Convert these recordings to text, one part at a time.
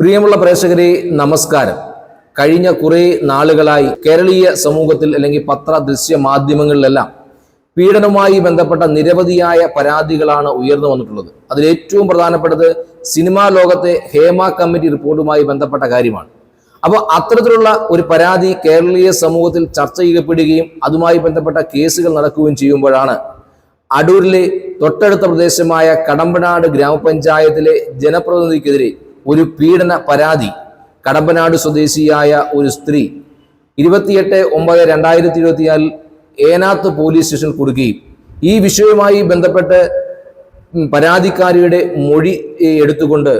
പ്രിയമുള്ള പ്രേക്ഷകരെ നമസ്കാരം. കഴിഞ്ഞ കുറേ നാളുകളായി കേരളീയ സമൂഹത്തിൽ അല്ലെങ്കിൽ പത്ര ദൃശ്യ മാധ്യമങ്ങളിലെല്ലാം പീഡനവുമായി ബന്ധപ്പെട്ട നിരവധിയായ പരാതികളാണ് ഉയർന്നു വന്നിട്ടുള്ളത്. അതിൽ ഏറ്റവും പ്രധാനപ്പെട്ടത് സിനിമാ ലോകത്തെ ഹേമ കമ്മിറ്റി റിപ്പോർട്ടുമായി ബന്ധപ്പെട്ട കാര്യമാണ്. അപ്പോൾ അത്തരത്തിലുള്ള ഒരു പരാതി കേരളീയ സമൂഹത്തിൽ ചർച്ച ചെയ്യപ്പെടുകയും അതുമായി ബന്ധപ്പെട്ട കേസുകൾ നടക്കുകയും ചെയ്യുമ്പോഴാണ് അടൂരിലെ തൊട്ടടുത്ത പ്രദേശമായ കടമ്പനാട് ഗ്രാമപഞ്ചായത്തിലെ ജനപ്രതിനിധിക്കെതിരെ ഒരു പീഡന പരാതി. കടമ്പനാട് സ്വദേശിയായ ഒരു സ്ത്രീ ഇരുപത്തിയെട്ട് ഒമ്പത് രണ്ടായിരത്തി ഇരുപത്തിനാലിൽ ഏനാത്ത് പോലീസ് സ്റ്റേഷനിൽ കൊടുക്കുകയും ഈ വിഷയവുമായി ബന്ധപ്പെട്ട് പരാതിക്കാരിയുടെ മൊഴി എടുത്തുകൊണ്ട്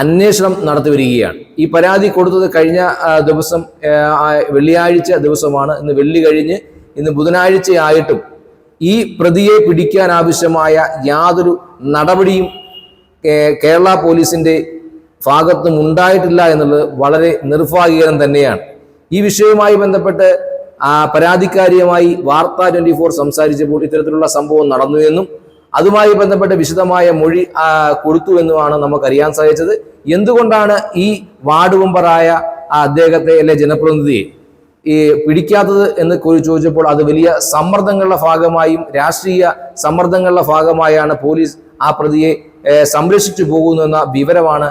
അന്വേഷണം നടത്തി വരികയാണ്. ഈ പരാതി കൊടുത്തത് കഴിഞ്ഞ ദിവസം വെള്ളിയാഴ്ച ദിവസമാണ്. ഇന്ന് വെള്ളി കഴിഞ്ഞ് ഇന്ന് ബുധനാഴ്ചയായിട്ടും ഈ പ്രതിയെ പിടിക്കാൻ ആവശ്യമായ യാതൊരു നടപടിയും കേരള പോലീസിന്റെ ഭാഗത്തും ഉണ്ടായിട്ടില്ല എന്നുള്ളത് വളരെ നിർഭാഗ്യകരം തന്നെയാണ്. ഈ വിഷയവുമായി ബന്ധപ്പെട്ട് പരാതിക്കാരിയുമായി വാർത്ത ട്വന്റി ഫോർ സംസാരിച്ചപ്പോൾ ഇത്തരത്തിലുള്ള സംഭവം നടന്നു എന്നും അതുമായി ബന്ധപ്പെട്ട് വിശദമായ മൊഴി കൊടുത്തു എന്നുമാണ് നമുക്കറിയാൻ സാധിച്ചത്. എന്തുകൊണ്ടാണ് ഈ വാർഡ് മെമ്പറായ അദ്ദേഹത്തെ അല്ലെ ജനപ്രതിനിധിയെ ഈ പിടിക്കാത്തത് എന്ന് ചോദിച്ചപ്പോൾ അത് വലിയ സമ്മർദ്ദങ്ങളുടെ ഭാഗമായും രാഷ്ട്രീയ സമ്മർദ്ദങ്ങളുടെ ഭാഗമായാണ് പോലീസ് ആ പ്രതിയെ സംരക്ഷിച്ചു പോകുന്നു എന്ന വിവരമാണ്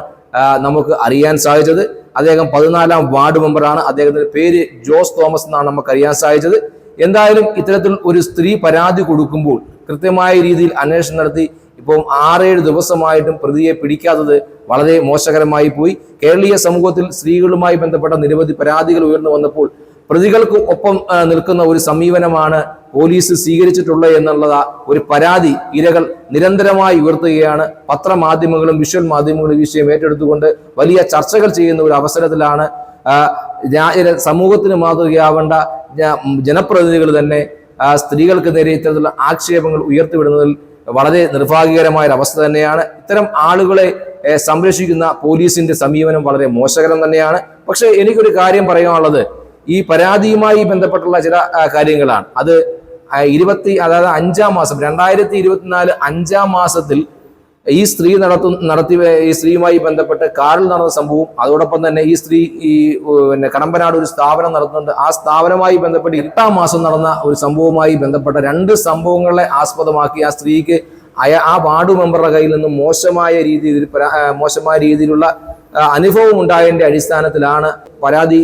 നമുക്ക് അറിയാൻ സാധിച്ചത്. അദ്ദേഹം പതിനാലാം വാർഡ് മെമ്പറാണ് അദ്ദേഹത്തിന്റെ പേര് ജോസ് തോമസ് എന്നാണ് നമുക്ക് അറിയാൻ സാധിച്ചത്. എന്തായാലും ഇത്തരത്തിൽ ഒരു സ്ത്രീ പരാതി കൊടുക്കുമ്പോൾ കൃത്യമായ രീതിയിൽ അന്വേഷണം നടത്തി. ഇപ്പം ആറേഴ് ദിവസമായിട്ടും പ്രതിയെ പിടിക്കാത്തത് വളരെ മോശകരമായി പോയി. കേരളീയ സമൂഹത്തിൽ സ്ത്രീകളുമായി ബന്ധപ്പെട്ട നിരവധി പരാതികൾ ഉയർന്നു വന്നപ്പോൾ പ്രതികൾക്ക് ഒപ്പം നിൽക്കുന്ന ഒരു സമീപനമാണ് പോലീസ് സ്വീകരിച്ചിട്ടുള്ളത് എന്നുള്ളത് ഒരു പരാതി ഇരകൾ നിരന്തരമായി ഉയർത്തുകയാണ്. പത്രമാധ്യമങ്ങളും വിഷ്വൽ മാധ്യമങ്ങളും ഈ വിഷയം ഏറ്റെടുത്തുകൊണ്ട് വലിയ ചർച്ചകൾ ചെയ്യുന്ന ഒരു അവസരത്തിലാണ് സമൂഹത്തിന് മാതൃകയാവേണ്ട ജനപ്രതിനിധികൾ തന്നെ സ്ത്രീകൾക്ക് നേരെ ഇത്തരത്തിലുള്ള ആക്ഷേപങ്ങൾ ഉയർത്തിവിടുന്നതിൽ വളരെ നിർഭാഗ്യകരമായ ഒരു അവസ്ഥ തന്നെയാണ്. ഇത്തരം ആളുകളെ സംരക്ഷിക്കുന്ന പോലീസിന്റെ സമീപനം വളരെ മോശകരം തന്നെയാണ്. പക്ഷേ എനിക്കൊരു കാര്യം പറയാനുള്ളത്. ഈ പരാതിയുമായി ബന്ധപ്പെട്ടുള്ള ചില കാര്യങ്ങളാണ്. അത് ഇരുപത്തി അതായത് അഞ്ചാം മാസം രണ്ടായിരത്തി ഇരുപത്തിനാല് അഞ്ചാം മാസത്തിൽ ഈ സ്ത്രീ നടത്തു നടത്തി ഈ സ്ത്രീയുമായി ബന്ധപ്പെട്ട് കാറിൽ നടന്ന സംഭവം അതോടൊപ്പം തന്നെ ഈ സ്ത്രീ ഈ പിന്നെ കടമ്പനാട് ഒരു സ്ഥാപനം നടത്തുന്നുണ്ട്. ആ സ്ഥാപനവുമായി ബന്ധപ്പെട്ട് എട്ടാം മാസം നടന്ന ഒരു സംഭവവുമായി ബന്ധപ്പെട്ട രണ്ട് സംഭവങ്ങളെ ആസ്പദമാക്കി ആ സ്ത്രീക്ക് ആ വാർഡ് മെമ്പറുടെ കയ്യിൽ നിന്ന് മോശമായ രീതിയിൽ മോശമായ രീതിയിലുള്ള അനുഭവം ഉണ്ടായതിന്റെ അടിസ്ഥാനത്തിലാണ് പരാതി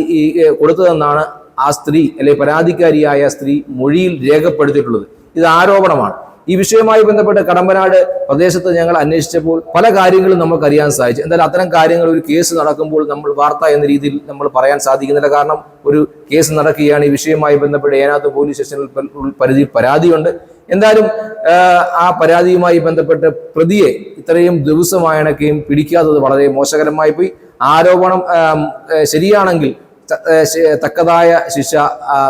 കൊടുത്തതെന്നാണ് ആ സ്ത്രീ അല്ലെങ്കിൽ പരാതിക്കാരിയായ സ്ത്രീ മൊഴിയിൽ രേഖപ്പെടുത്തിയിട്ടുള്ളത്. ഇത് ആരോപണമാണ്. ഈ വിഷയവുമായി ബന്ധപ്പെട്ട് കടമ്പനാട് പ്രദേശത്ത് ഞങ്ങൾ അന്വേഷിച്ചപ്പോൾ പല കാര്യങ്ങളും നമുക്ക് അറിയാൻ സാധിച്ചു. എന്തായാലും അത്തരം കാര്യങ്ങൾ ഒരു കേസ് നടക്കുമ്പോൾ നമ്മൾ വാർത്ത എന്ന രീതിയിൽ നമ്മൾ പറയാൻ സാധിക്കുന്നില്ല. കാരണം ഒരു കേസ് നടക്കുകയാണ്. ഈ വിഷയവുമായി ബന്ധപ്പെട്ട് ഏനാത്ത് പോലീസ് സ്റ്റേഷനിൽ പരിധി പരാതിയുണ്ട്. എന്തായാലും ആ, പരാതിയുമായി ബന്ധപ്പെട്ട് പ്രതിയെ ഇത്രയും ദിവസമായണക്കെയും പിടിക്കാത്തത് വളരെ മോശകരമായി പോയി. ആരോപണം ശരിയാണെങ്കിൽ തക്കതായ ശിക്ഷ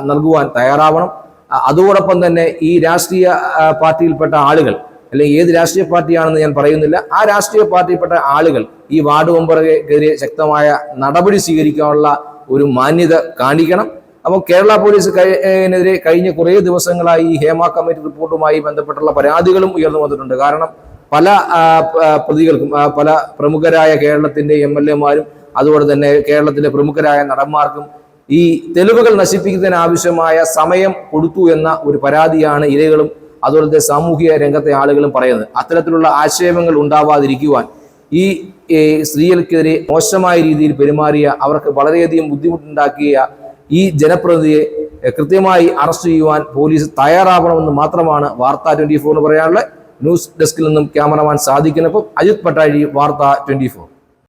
നൽകുവാൻ തയ്യാറാവണം. അതോടൊപ്പം തന്നെ ഈ രാഷ്ട്രീയ പാർട്ടിയിൽപ്പെട്ട ആളുകൾ അല്ലെങ്കിൽ ഏത് രാഷ്ട്രീയ പാർട്ടിയാണെന്ന് ഞാൻ പറയുന്നില്ല ആ രാഷ്ട്രീയ പാർട്ടിയിൽപ്പെട്ട ആളുകൾ ഈ വാർഡ് മെമ്പർക്കെതിരെ ശക്തമായ നടപടി സ്വീകരിക്കാനുള്ള ഒരു മാന്യത കാണിക്കണം. അപ്പോൾ കേരള പോലീസ് കഴി- കഴിഞ്ഞ കുറേ ദിവസങ്ങളായി ഈ ഹേമ കമ്മിറ്റി റിപ്പോർട്ടുമായി ബന്ധപ്പെട്ടുള്ള പരാതികളും ഉയർന്നു വന്നിട്ടുണ്ട്. കാരണം പല പ്രതികൾക്കും പല പ്രമുഖരായ കേരളത്തിന്റെ എം എൽ എമാരും അതുപോലെ തന്നെ കേരളത്തിലെ പ്രമുഖരായ നടന്മാർക്കും ഈ തെളിവുകൾ നശിപ്പിക്കുന്നതിന് ആവശ്യമായ സമയം കൊടുത്തു എന്ന ഒരു പരാതിയാണ് ഇരകളും അതുപോലത്തെ സാമൂഹിക രംഗത്തെ ആളുകളും പറയുന്നത്. അത്തരത്തിലുള്ള ആക്ഷേപങ്ങൾ ഉണ്ടാവാതിരിക്കുവാൻ ഈ സ്ത്രീകൾക്കെതിരെ മോശമായ രീതിയിൽ പെരുമാറിയ അവർക്ക് വളരെയധികം ബുദ്ധിമുട്ടുണ്ടാക്കിയ ഈ ജനപ്രതിയെ കൃത്യമായി അറസ്റ്റ് ചെയ്യുവാൻ പോലീസ് തയ്യാറാവണമെന്ന് മാത്രമാണ് വാർത്ത ട്വന്റി ഫോറിന് പറയാനുള്ളത്. ന്യൂസ് ഡെസ്കിൽ നിന്നും ക്യാമറമാൻ സാധിക്കുന്നപ്പോൾ അജിത് പട്ടാഴി വാർത്ത ട്വന്റി ഫോർ.